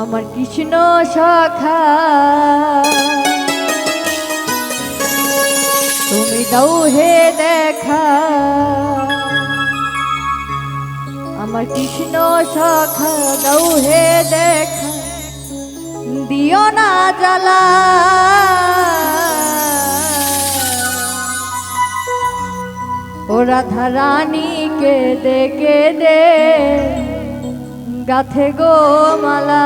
আমার কৃষ্ণ সখা তুমি দাও হে দেখা। আমার কৃষ্ণ সখা দাও হে দেখা। দিও না জ্বালা। ও রাধারানীকে দেখে দে। গাথে গো মালা।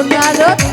Mundialot.